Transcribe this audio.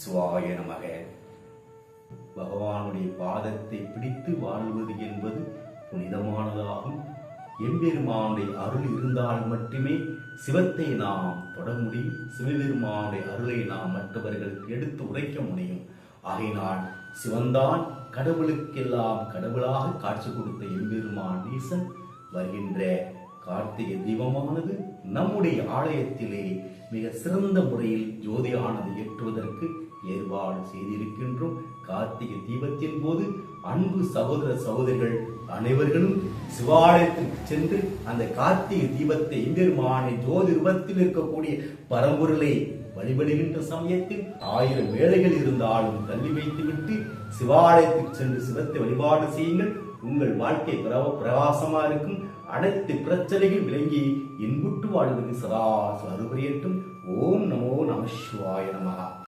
சுவாய நமக பகவானுடைய பாதத்தை பிடித்து வாழ்வது என்பது புனிதமானதாகும். எம்பெருமானுடைய அருள் இருந்தால் மட்டுமே சிவத்தை நாம் தொட முடியும். சிவபெருமானுடைய அருளை நாம் மற்றவர்களுக்கு எடுத்து உரைக்க முடியும். ஆகையினால் சிவந்தான் கடவுளுக்கெல்லாம் கடவுளாக காட்சி கொடுத்த எம்பெருமான் ஈசன் வருகின்ற கார்த்திகை தீபமானது நம்முடைய ஆலயத்திலே மிக சிறந்த முறையில் ஜோதியானது ஏற்றுவதற்கு ஏற்பாடு செய்திருக்கின்றோம். கார்த்திகை தீபத்தின் போது அன்பு சகோதர சகோதரிகள் அனைவர்களும் சிவாலயத்திற்கு சென்று அந்த கார்த்திகை தீபத்தை எம்பெருமானை ஜோதி ரூபத்தில் இருக்கக்கூடிய பரம்பொருளை வழிபடுகின்ற சமயத்தில் ஆயிரம் வேலைகள் இருந்தாலும் தள்ளி வைத்துவிட்டு சிவாலயத்துக்கு சென்று சிவத்தை வழிபாடு செய்யுங்கள். உங்கள் வாழ்க்கை பிரவ பிரகாசமா இருக்கும். அனைத்து பிரச்சனைகள் விளங்கி இன்புட்டு வாழ்வதற்கு சதா அருபரியட்டும் ஓம் நமோ நம சிவாய நமகா